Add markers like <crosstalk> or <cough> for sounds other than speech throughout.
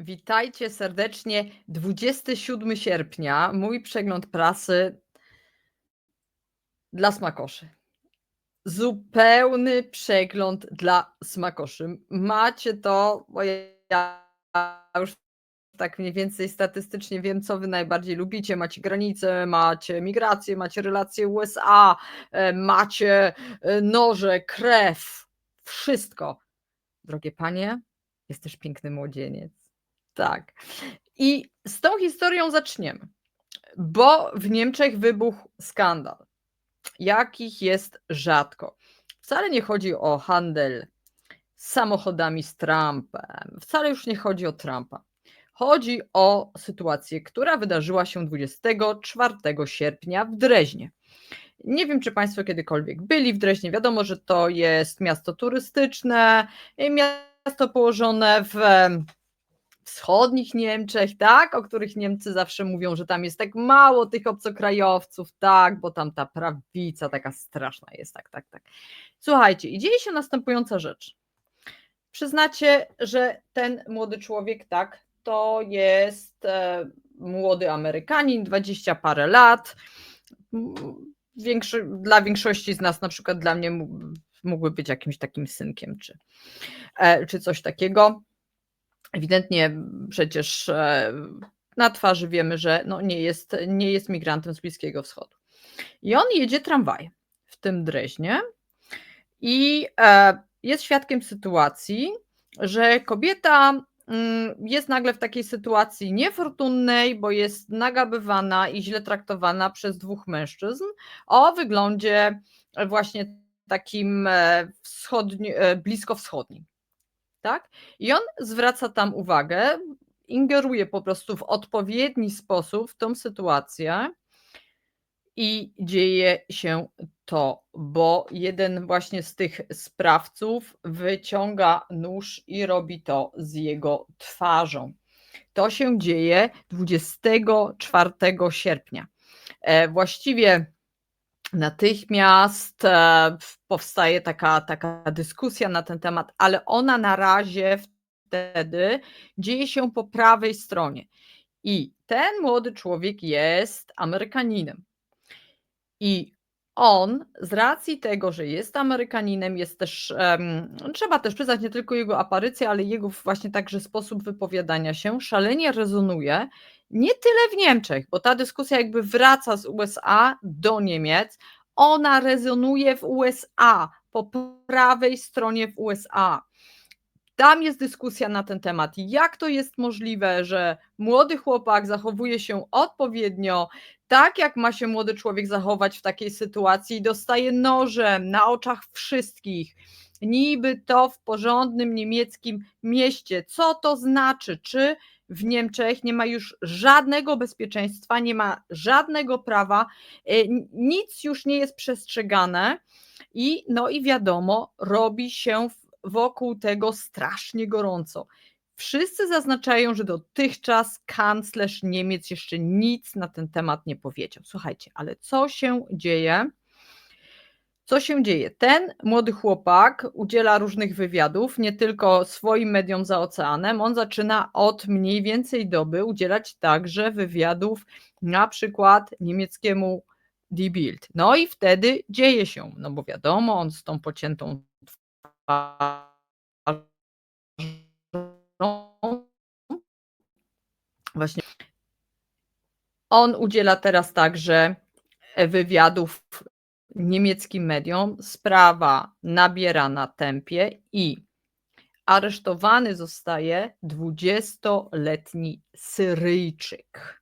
Witajcie serdecznie. 27 sierpnia, mój przegląd prasy dla smakoszy. Zupełny przegląd dla smakoszy. Macie to, bo ja już tak mniej więcej statystycznie wiem, co wy najbardziej lubicie. Macie granice, macie migrację, macie relacje USA, e, macie e, noże, krew, wszystko. Drogie panie, jest też piękny młodzieniec. Tak. I z tą historią zaczniemy, bo w Niemczech wybuchł skandal, jakich jest rzadko. Wcale nie chodzi o handel samochodami z Trumpem, wcale już nie chodzi o Trumpa. Chodzi o sytuację, która wydarzyła się 24 sierpnia w Dreźnie. Nie wiem, czy Państwo kiedykolwiek byli w Dreźnie. Wiadomo, że to jest miasto turystyczne, miasto położone w wschodnich Niemczech, tak, o których Niemcy zawsze mówią, że tam jest tak mało tych obcokrajowców, tak, bo tam ta prawica taka straszna jest, tak, tak, tak. Słuchajcie, i dzieje się następująca rzecz. Przyznacie, że ten młody człowiek, tak, to jest e, młody Amerykanin, dwadzieścia parę lat. Większy, dla większości z nas, na przykład dla mnie, mógłby być jakimś takim synkiem, czy, e, czy coś takiego. Ewidentnie przecież e, na twarzy wiemy, że no nie, jest, nie jest migrantem z Bliskiego Wschodu. I on jedzie tramwajem w tym Dreźnie i e, jest świadkiem sytuacji, że kobieta mm, jest nagle w takiej sytuacji niefortunnej, bo jest nagabywana i źle traktowana przez dwóch mężczyzn o wyglądzie właśnie takim e, wschodni, blisko wschodnim tak? I on zwraca tam uwagę, ingeruje po prostu w odpowiedni sposób w tą sytuację i dzieje się to, bo jeden właśnie z tych sprawców wyciąga nóż i robi to z jego twarzą. To się dzieje 24 sierpnia. E, właściwie natychmiast e, powstaje taka, taka dyskusja na ten temat, ale ona na razie wtedy dzieje się po prawej stronie. I ten młody człowiek jest Amerykaninem. I on z racji tego, że jest Amerykaninem, jest też, um, trzeba też przyznać nie tylko jego aparycję, ale jego właśnie także sposób wypowiadania się szalenie rezonuje nie tyle w Niemczech, bo ta dyskusja jakby wraca z USA do Niemiec, ona rezonuje w USA, po prawej stronie w USA. Tam jest dyskusja na ten temat. Jak to jest możliwe, że młody chłopak zachowuje się odpowiednio, tak jak ma się młody człowiek zachować w takiej sytuacji, dostaje nożem na oczach wszystkich? Niby to w porządnym niemieckim mieście. Co to znaczy? Czy w Niemczech nie ma już żadnego bezpieczeństwa, nie ma żadnego prawa, e, nic już nie jest przestrzegane i no i wiadomo, robi się wokół tego strasznie gorąco. Wszyscy zaznaczają, że dotychczas kanclerz Niemiec jeszcze nic na ten temat nie powiedział. Słuchajcie, ale co się dzieje? Co się dzieje? Ten młody chłopak udziela różnych wywiadów, nie tylko swoim mediom za oceanem. On zaczyna od mniej więcej doby udzielać także wywiadów, na przykład niemieckiemu Die Bild. No i wtedy dzieje się, no bo wiadomo, on z tą pociętą Właśnie on udziela teraz także wywiadów niemieckim mediom, sprawa nabiera na tempie i aresztowany zostaje 20-letni Syryjczyk.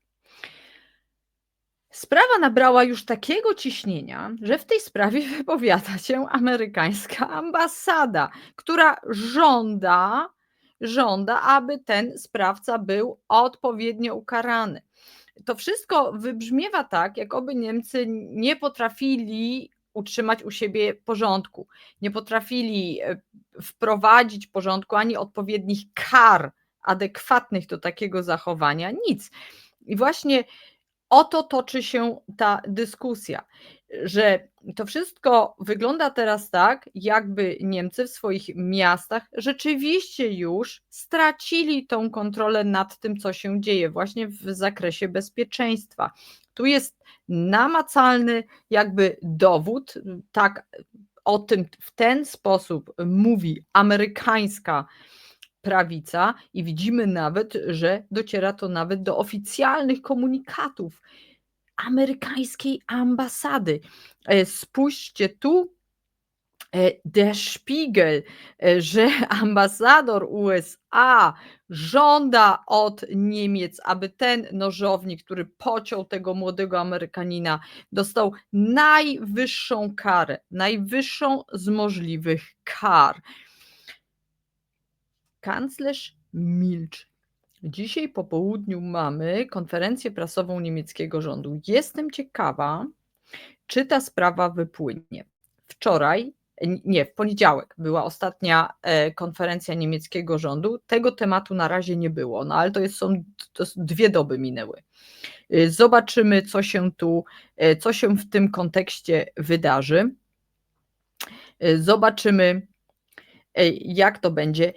Sprawa nabrała już takiego ciśnienia, że w tej sprawie <laughs> wypowiada się amerykańska ambasada, która żąda, żąda, aby ten sprawca był odpowiednio ukarany to wszystko wybrzmiewa tak, jakoby Niemcy nie potrafili utrzymać u siebie porządku, nie potrafili e, wprowadzić porządku ani odpowiednich kar adekwatnych do takiego zachowania, nic. I właśnie o to toczy się ta dyskusja. że to wszystko wygląda teraz tak, jakby Niemcy w swoich miastach rzeczywiście już stracili tą kontrolę nad tym, co się dzieje, właśnie w zakresie bezpieczeństwa. Tu jest namacalny jakby dowód, tak o tym w ten sposób mówi amerykańska prawica i widzimy nawet, że dociera to nawet do oficjalnych komunikatów amerykańskiej ambasady. E, spójrzcie tu, e, Der Spiegel, e, że <laughs> ambasador USA żąda od Niemiec, aby ten nożownik, który pociął tego młodego Amerykanina, dostał najwyższą karę, najwyższą z możliwych kar. Kanclerz milczy. Dzisiaj po południu mamy konferencję prasową niemieckiego rządu. Jestem ciekawa, czy ta sprawa wypłynie. Wczoraj, nie, w poniedziałek była ostatnia e, konferencja niemieckiego rządu. Tego tematu na razie nie było, no ale to, jest, są, to dwie doby minęły. E, zobaczymy, co się tu, e, co się w tym kontekście wydarzy. Zobaczymy, jak to będzie.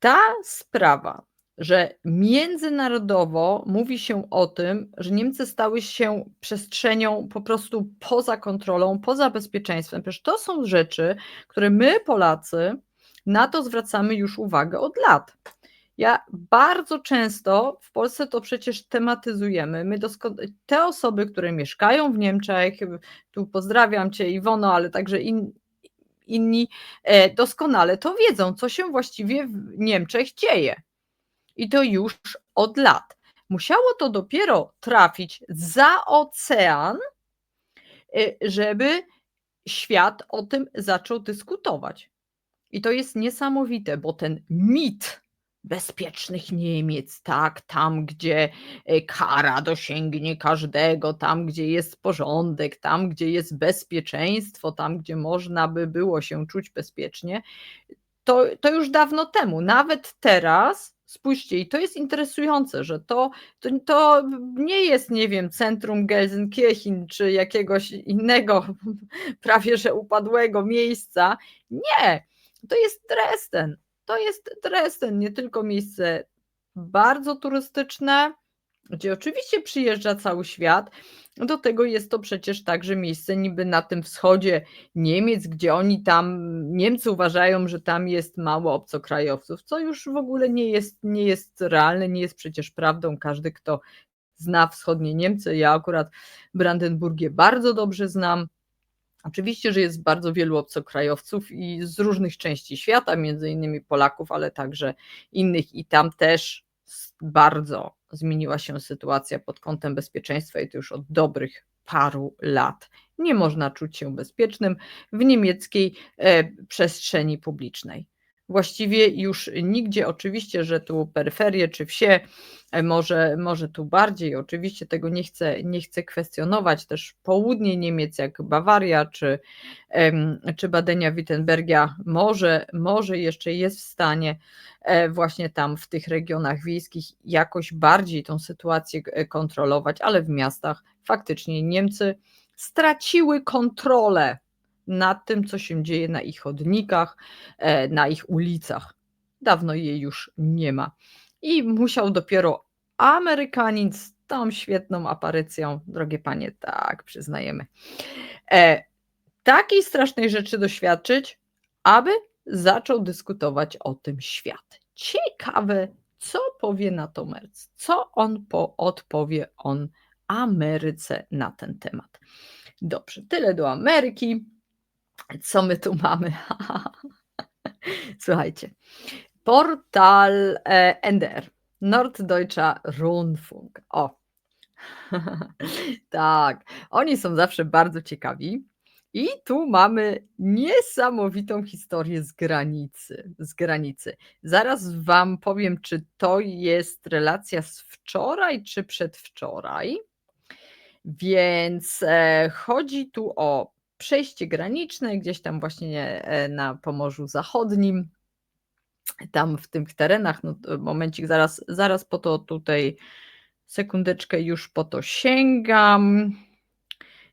Ta sprawa że międzynarodowo mówi się o tym, że Niemcy stały się przestrzenią po prostu poza kontrolą, poza bezpieczeństwem. Przecież to są rzeczy, które my, Polacy, na to zwracamy już uwagę od lat. Ja bardzo często w Polsce to przecież tematyzujemy. My te osoby, które mieszkają w Niemczech, tu pozdrawiam Cię Iwono, ale także in, inni e, doskonale to wiedzą, co się właściwie w Niemczech dzieje i to już od lat. Musiało to dopiero trafić za ocean, y, żeby świat o tym zaczął dyskutować. I to jest niesamowite, bo ten mit bezpiecznych Niemiec, tak, tam gdzie y, kara dosięgnie każdego, tam gdzie jest porządek, tam gdzie jest bezpieczeństwo, tam gdzie można by było się czuć bezpiecznie, to, to już dawno temu. Nawet teraz Spójrzcie, i to jest interesujące, że to, to, to nie jest, nie wiem, centrum Gelsenkirchen czy jakiegoś innego <laughs> prawie że upadłego miejsca. Nie, to jest Dresden. To jest Dresden, nie tylko miejsce bardzo turystyczne, gdzie oczywiście przyjeżdża cały świat. Do tego jest to przecież także miejsce niby na tym wschodzie Niemiec, gdzie oni tam, Niemcy uważają, że tam jest mało obcokrajowców, co już w ogóle nie jest, nie jest realne, nie jest przecież prawdą. Każdy, kto zna wschodnie Niemcy, ja akurat Brandenburgię bardzo dobrze znam. Oczywiście, że jest bardzo wielu obcokrajowców i z różnych części świata, między innymi Polaków, ale także innych i tam też bardzo zmieniła się sytuacja pod kątem bezpieczeństwa i to już od dobrych paru lat. Nie można czuć się bezpiecznym w niemieckiej e, przestrzeni publicznej. Właściwie już nigdzie, oczywiście, że tu peryferie czy wsie, e, może, może tu bardziej, oczywiście tego nie chcę, nie chcę kwestionować, też południe Niemiec, jak Bawaria czy, czy Badenia-Wittenbergia, może, może jeszcze jest w stanie e, właśnie tam w tych regionach wiejskich jakoś bardziej tą sytuację e, kontrolować, ale w miastach faktycznie Niemcy straciły kontrolę nad tym, co się dzieje na ich chodnikach, e, na ich ulicach. Dawno jej już nie ma. I musiał dopiero Amerykanin z tą świetną aparycją, drogie panie, tak, przyznajemy, e, takiej strasznej rzeczy doświadczyć, aby zaczął dyskutować o tym świat. Ciekawe, co powie na to Merc, co on po, odpowie on Ameryce na ten temat. Dobrze, tyle do Ameryki. Co my tu mamy? <laughs> Słuchajcie. Portal e, NDR, Norddeutscher Rundfunk. O, <laughs> tak, oni są zawsze bardzo ciekawi. I tu mamy niesamowitą historię z granicy, z granicy. Zaraz Wam powiem, czy to jest relacja z wczoraj, czy przedwczoraj. Więc e, chodzi tu o przejście graniczne gdzieś tam właśnie e, na Pomorzu Zachodnim, tam w tych terenach, no momencik, zaraz, zaraz po to tutaj, sekundeczkę już po to sięgam.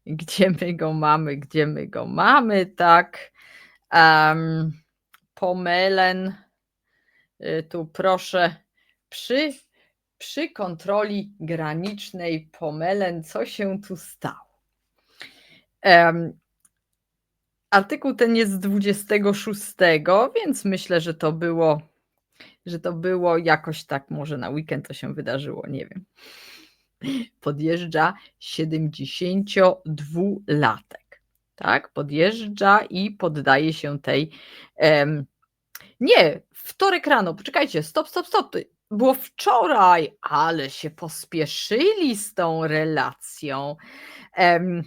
Gdzie my go mamy? Gdzie my go mamy? Tak. Um, pomelen. Y, tu proszę przy, przy kontroli granicznej pomelen, co się tu stało? Um, artykuł ten jest z 26, więc myślę, że to było, że to było jakoś tak, może na weekend to się wydarzyło, nie wiem podjeżdża 72-latek. Tak, podjeżdża i poddaje się tej. Em, nie, wtorek rano, poczekajcie, stop, stop, stop. Było wczoraj, ale się pospieszyli z tą relacją. Em,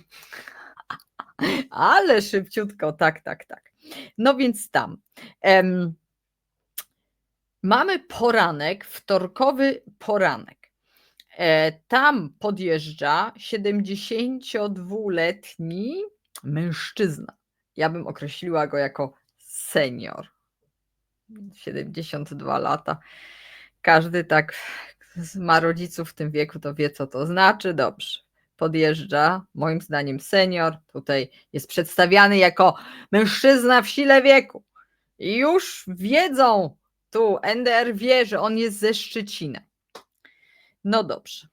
ale szybciutko, tak, tak, tak. No więc tam. Em, mamy poranek, wtorkowy poranek. E, tam podjeżdża 72-letni mężczyzna. Ja bym określiła go jako senior. 72 lata. Każdy tak ma rodziców w tym wieku, to wie, co to znaczy. Dobrze. Podjeżdża, moim zdaniem senior, tutaj jest przedstawiany jako mężczyzna w sile wieku. I już wiedzą, tu NDR wie, że on jest ze Szczecina. No dobrze.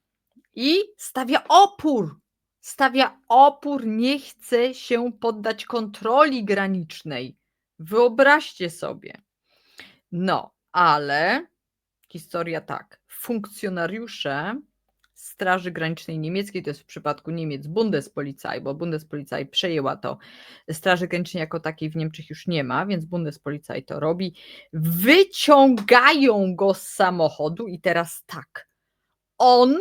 I stawia opór. Stawia opór, nie chce się poddać kontroli granicznej. Wyobraźcie sobie. No, ale historia tak. Funkcjonariusze Straży Granicznej Niemieckiej, to jest w przypadku Niemiec Bundespolizei, bo Bundespolizei przejęła to. Straży Granicznej jako takiej w Niemczech już nie ma, więc Bundespolizei to robi. Wyciągają go z samochodu i teraz tak on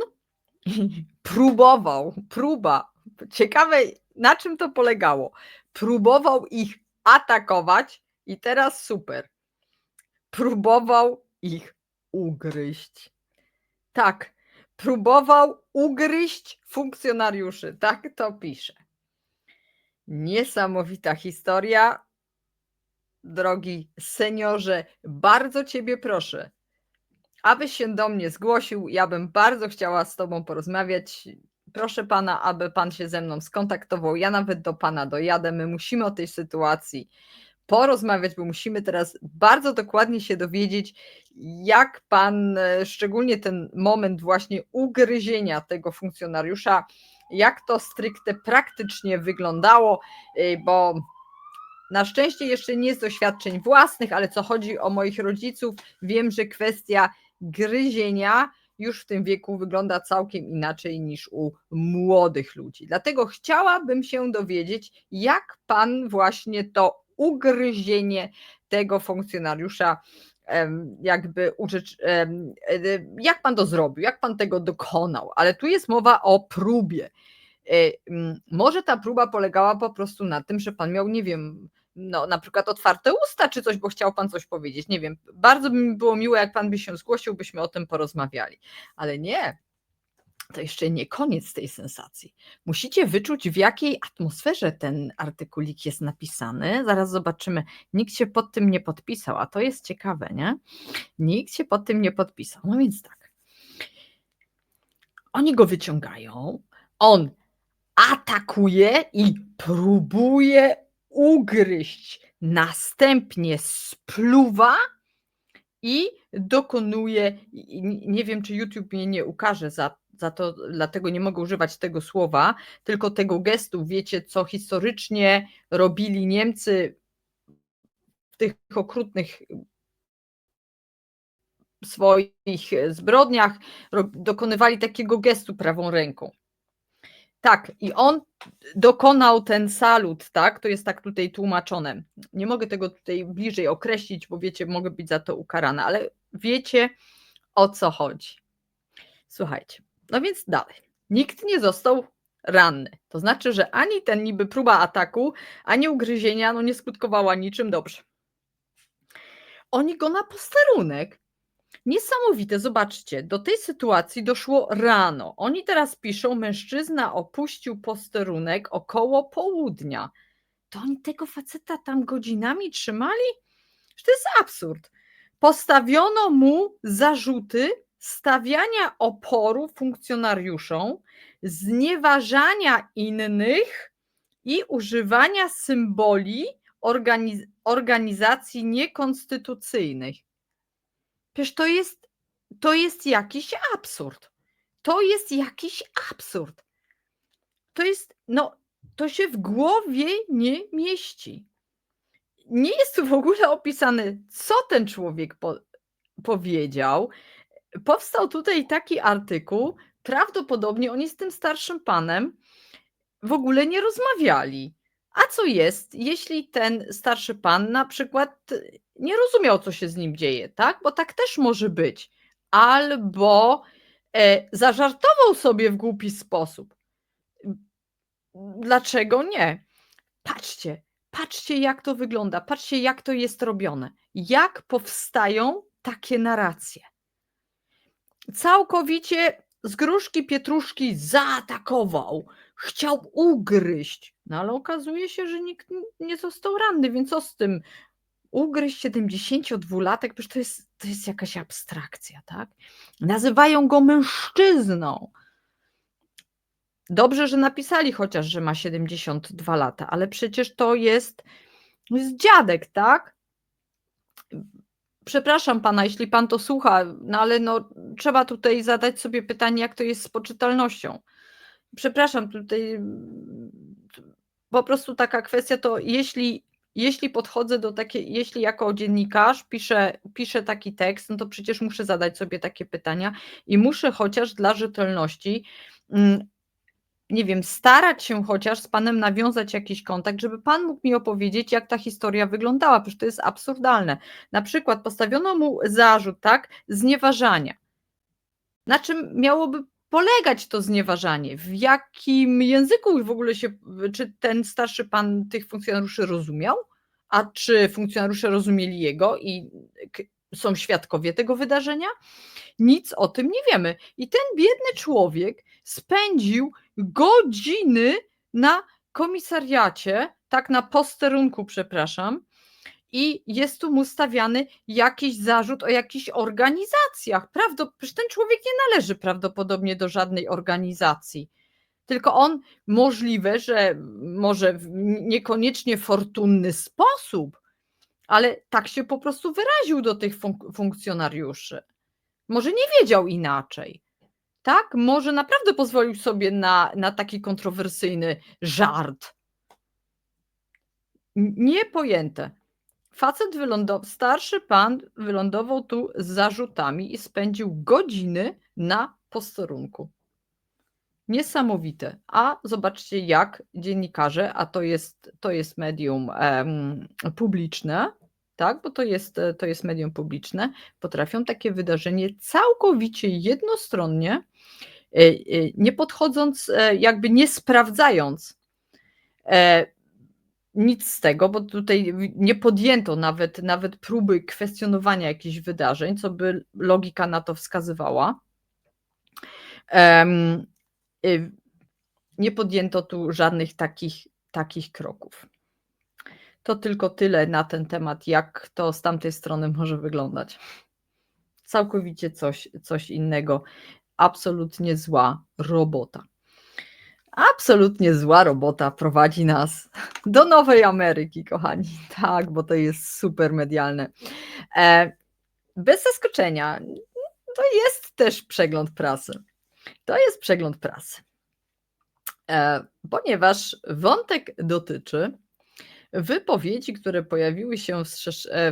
<laughs> próbował, próba, ciekawe na czym to polegało, próbował ich atakować i teraz super, próbował ich ugryźć. Tak, próbował ugryźć funkcjonariuszy, tak to pisze. Niesamowita historia. Drogi seniorze, bardzo Ciebie proszę, abyś się do mnie zgłosił. Ja bym bardzo chciała z Tobą porozmawiać. Proszę Pana, aby Pan się ze mną skontaktował. Ja nawet do Pana dojadę. My musimy o tej sytuacji porozmawiać, bo musimy teraz bardzo dokładnie się dowiedzieć, jak Pan, e, szczególnie ten moment właśnie ugryzienia tego funkcjonariusza, jak to stricte praktycznie wyglądało, e, bo na szczęście jeszcze nie z doświadczeń własnych, ale co chodzi o moich rodziców, wiem, że kwestia gryzienia już w tym wieku wygląda całkiem inaczej niż u młodych ludzi. Dlatego chciałabym się dowiedzieć, jak pan właśnie to ugryzienie tego funkcjonariusza jakby urzecz, e, jak pan to zrobił, jak pan tego dokonał, ale tu jest mowa o próbie. E, może ta próba polegała po prostu na tym, że pan miał, nie wiem, no, na przykład otwarte usta, czy coś, bo chciał Pan coś powiedzieć. Nie wiem, bardzo by mi było miło, jak Pan by się zgłosił, byśmy o tym porozmawiali. Ale nie, to jeszcze nie koniec tej sensacji. Musicie wyczuć, w jakiej atmosferze ten artykulik jest napisany. Zaraz zobaczymy. Nikt się pod tym nie podpisał, a to jest ciekawe, nie? Nikt się pod tym nie podpisał. No więc tak. Oni go wyciągają, on atakuje i próbuje ugryźć, następnie spluwa i dokonuje, nie wiem czy YouTube mnie nie ukaże za, za to, dlatego nie mogę używać tego słowa, tylko tego gestu, wiecie co historycznie robili Niemcy w tych okrutnych swoich zbrodniach, dokonywali takiego gestu prawą ręką. Tak, i on dokonał ten salut, tak? To jest tak tutaj tłumaczone. Nie mogę tego tutaj bliżej określić, bo wiecie, mogę być za to ukarana, ale wiecie o co chodzi. Słuchajcie, no więc dalej. Nikt nie został ranny. To znaczy, że ani ten niby próba ataku, ani ugryzienia no nie skutkowała niczym dobrze. Oni go na posterunek Niesamowite, zobaczcie, do tej sytuacji doszło rano. Oni teraz piszą, mężczyzna opuścił posterunek około południa. To oni tego faceta tam godzinami trzymali? To jest absurd. Postawiono mu zarzuty stawiania oporu funkcjonariuszom znieważania innych i używania symboli organiz organizacji niekonstytucyjnych. Przecież to jest, to jest jakiś absurd. To jest jakiś absurd. To jest, no, to się w głowie nie mieści. Nie jest tu w ogóle opisane, co ten człowiek po, powiedział. Powstał tutaj taki artykuł, prawdopodobnie oni z tym starszym panem w ogóle nie rozmawiali. A co jest, jeśli ten starszy pan na przykład nie rozumiał, co się z nim dzieje, tak? Bo tak też może być. Albo e, zażartował sobie w głupi sposób. Dlaczego nie? Patrzcie, patrzcie, jak to wygląda, patrzcie, jak to jest robione. Jak powstają takie narracje. Całkowicie z gruszki pietruszki zaatakował, chciał ugryźć, no ale okazuje się, że nikt nie został ranny, więc co z tym? Ugryźć 72-latek, przecież to jest, to jest jakaś abstrakcja, tak? Nazywają go mężczyzną. Dobrze, że napisali chociaż, że ma 72 lata, ale przecież to jest, to jest dziadek, tak? Przepraszam pana, jeśli pan to słucha, no ale no, trzeba tutaj zadać sobie pytanie, jak to jest z poczytalnością. Przepraszam, tutaj po prostu taka kwestia to, jeśli, jeśli podchodzę do takiej, jeśli jako dziennikarz piszę, piszę taki tekst, no to przecież muszę zadać sobie takie pytania i muszę chociaż dla rzetelności mm, nie wiem, starać się chociaż z Panem nawiązać jakiś kontakt, żeby Pan mógł mi opowiedzieć, jak ta historia wyglądała, przecież to jest absurdalne. Na przykład postawiono mu zarzut, tak, znieważania. Na czym miałoby polegać to znieważanie? W jakim języku w ogóle się, czy ten starszy pan tych funkcjonariuszy rozumiał? A czy funkcjonariusze rozumieli jego i są świadkowie tego wydarzenia? Nic o tym nie wiemy. I ten biedny człowiek spędził godziny na komisariacie, tak na posterunku, przepraszam, i jest tu mu stawiany jakiś zarzut o jakichś organizacjach. Prawdopodobnie ten człowiek nie należy prawdopodobnie do żadnej organizacji. Tylko on możliwe, że może w niekoniecznie fortunny sposób, ale tak się po prostu wyraził do tych funk funkcjonariuszy. Może nie wiedział inaczej. Tak, może naprawdę pozwolił sobie na, na taki kontrowersyjny żart. Niepojęte. Facet wylądował, starszy pan wylądował tu z zarzutami i spędził godziny na posterunku. Niesamowite. A zobaczcie, jak dziennikarze, a to jest, to jest medium um, publiczne, tak, bo to jest, to jest medium publiczne, potrafią takie wydarzenie całkowicie jednostronnie, e, e, nie podchodząc, e, jakby nie sprawdzając nic z tego, bo tutaj nie podjęto nawet, nawet próby kwestionowania jakichś wydarzeń, co by logika na to wskazywała. Nie podjęto tu żadnych takich, takich kroków. To tylko tyle na ten temat, jak to z tamtej strony może wyglądać. Całkowicie coś, coś innego. Absolutnie zła robota. Absolutnie zła robota prowadzi nas do Nowej Ameryki, kochani. Tak, bo to jest super medialne. E, bez zaskoczenia, to jest też przegląd prasy. To jest przegląd prasy. E, ponieważ wątek dotyczy wypowiedzi, które pojawiły się w,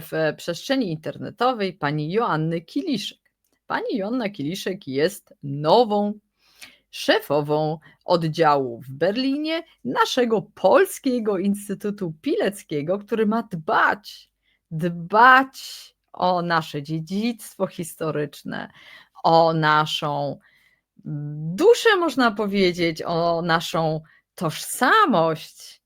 w przestrzeni internetowej pani Joanny Kiliszek. Pani Joanna Kiliszek jest nową szefową oddziału w Berlinie naszego Polskiego Instytutu Pileckiego, który ma dbać, dbać o nasze dziedzictwo historyczne, o naszą duszę, można powiedzieć, o naszą tożsamość.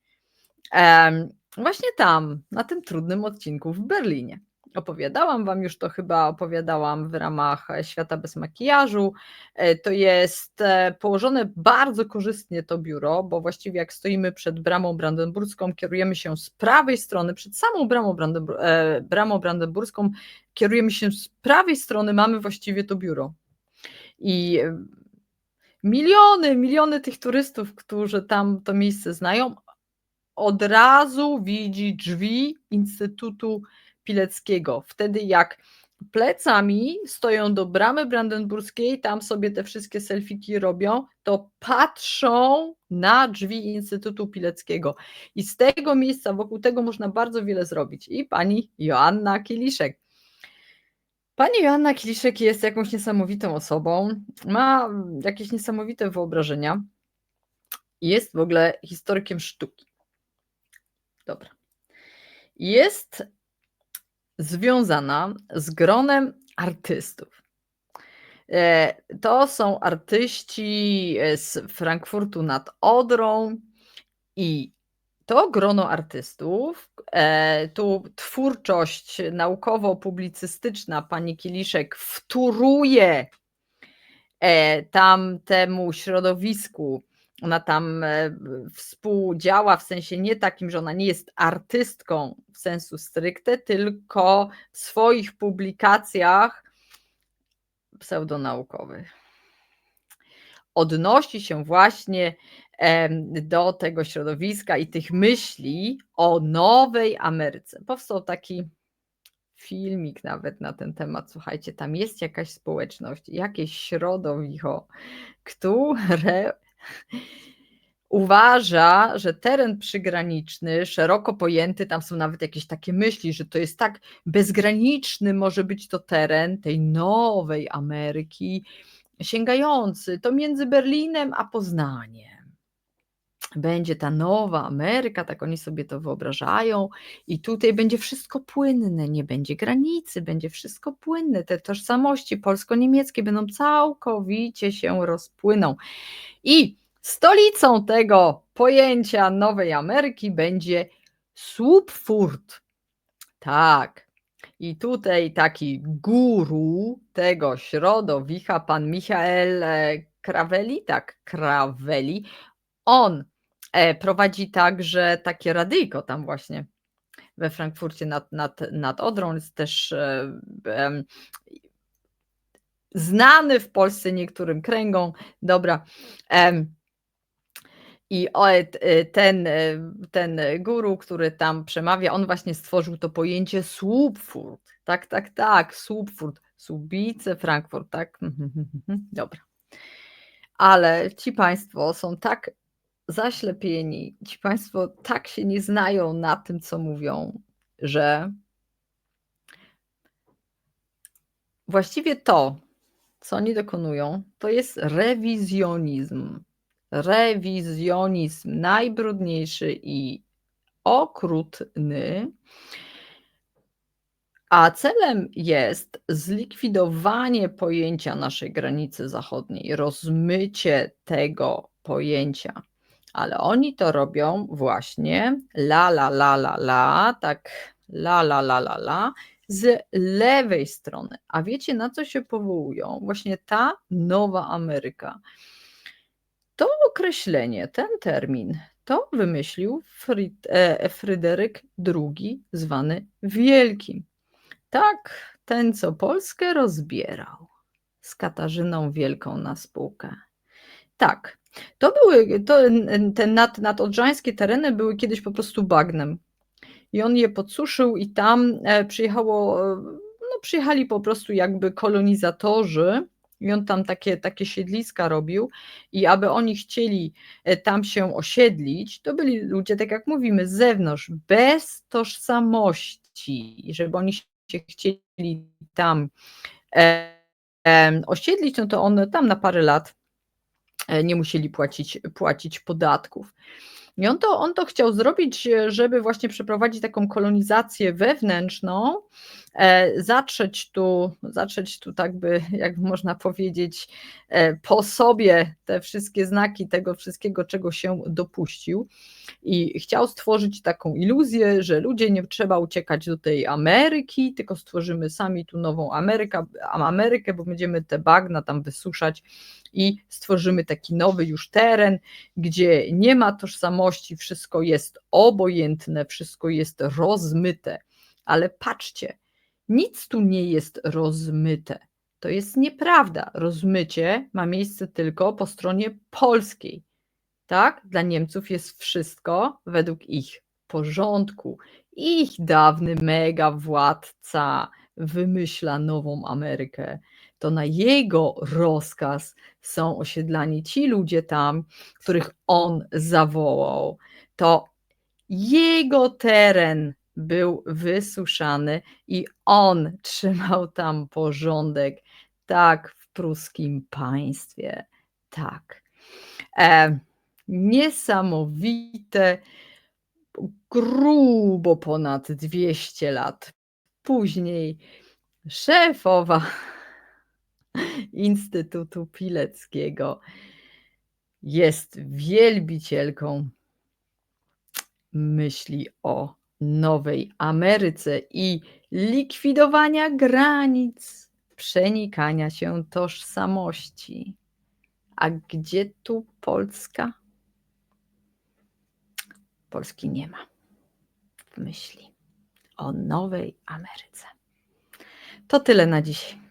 Właśnie tam, na tym trudnym odcinku w Berlinie. Opowiadałam Wam już to chyba, opowiadałam w ramach Świata bez makijażu. E, to jest e, położone bardzo korzystnie to biuro, bo właściwie jak stoimy przed bramą brandenburską, kierujemy się z prawej strony, przed samą bramą, Brandenbur e, bramą brandenburską, kierujemy się z prawej strony, mamy właściwie to biuro. I miliony, miliony tych turystów, którzy tam to miejsce znają, od razu widzi drzwi Instytutu Pileckiego. Wtedy jak plecami stoją do bramy brandenburskiej, tam sobie te wszystkie selfiki robią, to patrzą na drzwi Instytutu Pileckiego. I z tego miejsca, wokół tego można bardzo wiele zrobić. I pani Joanna Kieliszek. Pani Joanna Kieliszek jest jakąś niesamowitą osobą, ma jakieś niesamowite wyobrażenia. Jest w ogóle historykiem sztuki. Dobra. Jest związana z gronem artystów. E, to są artyści e, z Frankfurtu nad Odrą i to grono artystów, e, tu twórczość naukowo-publicystyczna pani Kieliszek wtóruje tam temu środowisku ona tam e, współdziała w sensie nie takim, że ona nie jest artystką w sensu stricte, tylko w swoich publikacjach pseudonaukowych odnosi się właśnie do tego środowiska i tych myśli o nowej Ameryce. Powstał taki filmik nawet na ten temat. Słuchajcie, tam jest jakaś społeczność, jakieś środowisko, które uważa, że teren przygraniczny, szeroko pojęty, tam są nawet jakieś takie myśli, że to jest tak bezgraniczny może być to teren tej nowej Ameryki, sięgający to między Berlinem a Poznaniem. Będzie ta nowa Ameryka, tak oni sobie to wyobrażają, i tutaj będzie wszystko płynne, nie będzie granicy, będzie wszystko płynne. Te tożsamości polsko-niemieckie będą całkowicie się rozpłyną. I stolicą tego pojęcia Nowej Ameryki będzie Słupfurt. Tak. I tutaj taki guru tego środowiska, pan Michael e, Kraweli, tak, Kraweli, on prowadzi także takie radyjko tam właśnie we Frankfurcie nad, nad, nad Odrą, jest też e, znany w Polsce niektórym kręgom. Dobra. I e, ten, e, ten guru, który tam przemawia, on właśnie stworzył to pojęcie Słupfurt. Tak, tak, tak, Słupfurt, Słubice, Frankfurt, tak? Dobra. Ale ci Państwo są tak zaślepieni, ci Państwo tak się nie znają na tym, co mówią, że właściwie to, co oni dokonują, to jest rewizjonizm. Rewizjonizm najbrudniejszy i okrutny. A celem jest zlikwidowanie pojęcia naszej granicy zachodniej, rozmycie tego pojęcia. Ale oni to robią właśnie la la la la la, tak la la la la la, z lewej strony. A wiecie, na co się powołują? Właśnie ta nowa Ameryka. To określenie, ten termin, to wymyślił e, Fryderyk II, zwany Wielkim. Tak, ten, co Polskę rozbierał z Katarzyną Wielką na spółkę. Tak, to były, to, te nad, nadodrzańskie tereny były kiedyś po prostu bagnem. I on je podsuszył i tam e, przyjechało, e, no przyjechali po prostu jakby kolonizatorzy i on tam takie, takie siedliska robił. I aby oni chcieli e, tam się osiedlić, to byli ludzie, tak jak mówimy, z zewnątrz, bez tożsamości, żeby oni się chcieli tam e, e, osiedlić, no to one tam na parę lat nie musieli płacić, płacić podatków. I on to, on to chciał zrobić, żeby właśnie przeprowadzić taką kolonizację wewnętrzną, e, zatrzeć tu, zatrzeć tu tak by, jak można powiedzieć, e, po sobie te wszystkie znaki tego wszystkiego, czego się dopuścił. I chciał stworzyć taką iluzję, że ludzie nie trzeba uciekać do tej Ameryki, tylko stworzymy sami tu nową Amerykę, Amerykę, bo będziemy te bagna tam wysuszać i stworzymy taki nowy już teren, gdzie nie ma tożsamości, wszystko jest obojętne, wszystko jest rozmyte. Ale patrzcie, nic tu nie jest rozmyte. To jest nieprawda. Rozmycie ma miejsce tylko po stronie polskiej. Tak? Dla Niemców jest wszystko według ich porządku. Ich dawny mega władca wymyśla nową Amerykę. To na jego rozkaz są osiedlani ci ludzie tam, których on zawołał. To jego teren był wysuszany i on trzymał tam porządek. Tak, w pruskim państwie. Tak. E, niesamowite, grubo ponad 200 lat później szefowa Instytutu Pileckiego jest wielbicielką myśli o nowej Ameryce i likwidowania granic, przenikania się tożsamości. A gdzie tu Polska? Polski nie ma w myśli o nowej Ameryce. To tyle na dzisiaj.